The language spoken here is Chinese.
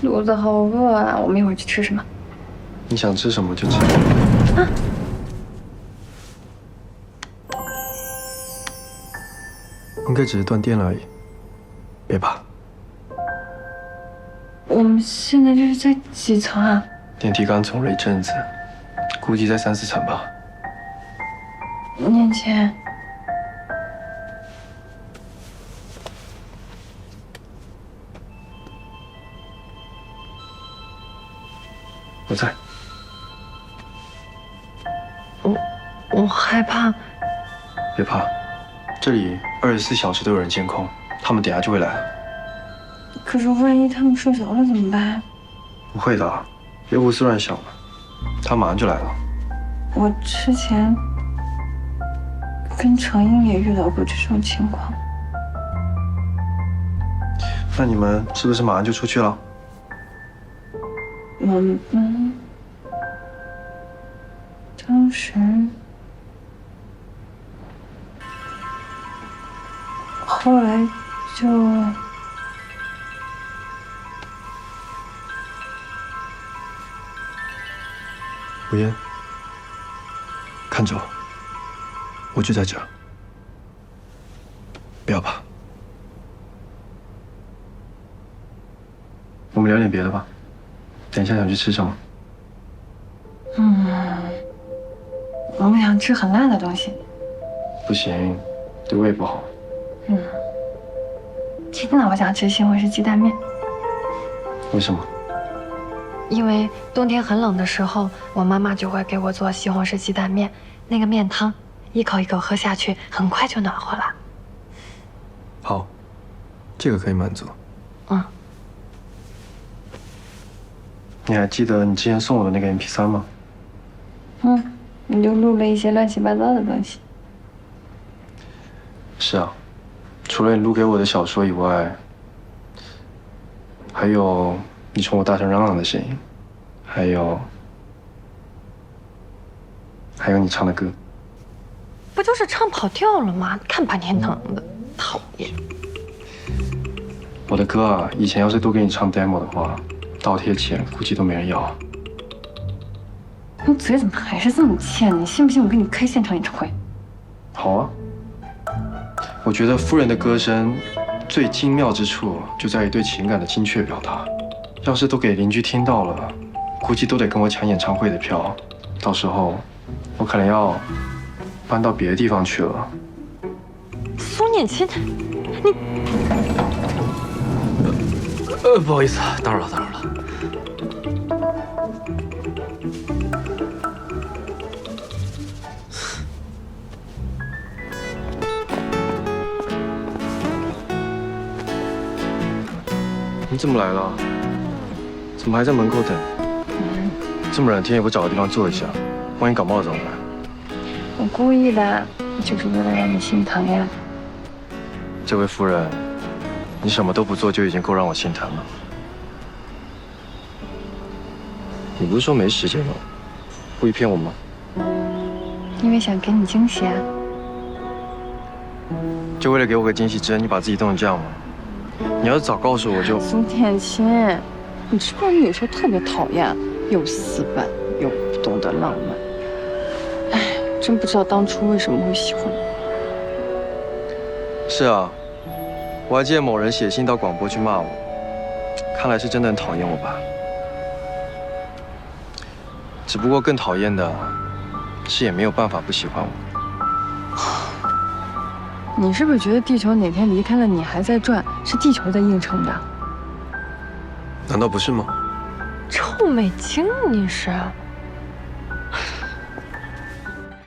肚子好饿啊，我们一会儿去吃什么？你想吃什么就吃。啊。应该只是断电了而已，别怕。我们现在这是在几层啊？电梯刚充了一阵子，估计在三四层吧。年前。我在。我我害怕。别怕，这里二十四小时都有人监控，他们等下就会来了。可是万一他们睡着了怎么办？不会的，别胡思乱想了，他马上就来了。我之前跟程英也遇到过这种情况。那你们是不是马上就出去了？我们当时后来就吴嫣，看着我，我就在这儿，不要怕。我们聊点别的吧。等一下想去吃什么？嗯，我们想吃很辣的东西。不行，对胃不好。嗯，今天我想吃西红柿鸡蛋面。为什么？因为冬天很冷的时候，我妈妈就会给我做西红柿鸡蛋面，那个面汤一口一口喝下去，很快就暖和了。好，这个可以满足。你还记得你之前送我的那个 MP 三吗？嗯，你就录了一些乱七八糟的东西。是啊，除了你录给我的小说以外，还有你冲我大声嚷嚷的声音，还有还有你唱的歌。不就是唱跑调了吗？看半天疼的，讨厌。我的歌啊，以前要是都给你唱 demo 的话。倒贴钱估计都没人要。你嘴怎么还是这么欠？你信不信我给你开现场演唱会？好啊。我觉得夫人的歌声最精妙之处就在于对情感的精确表达。要是都给邻居听到了，估计都得跟我抢演唱会的票。到时候我可能要搬到别的地方去了。苏念青，你……呃，不好意思，打扰了，打扰了。你怎么来了？怎么还在门口等？这么冷天也不找个地方坐一下，万一感冒了怎么办？我故意的，就是为了让你心疼呀。这位夫人，你什么都不做就已经够让我心疼了。你不是说没时间吗？故意骗我吗？因为想给你惊喜啊。就为了给我个惊喜，值得你把自己冻成这样吗？你要是早告诉我就。苏天青，你知不知道你有时候特别讨厌，又死板又不懂得浪漫。哎，真不知道当初为什么会喜欢你。是啊，我还记得某人写信到广播去骂我，看来是真的很讨厌我吧。只不过更讨厌的是，也没有办法不喜欢我。你是不是觉得地球哪天离开了你还在转，是地球在硬撑着？难道不是吗？臭美精，你是？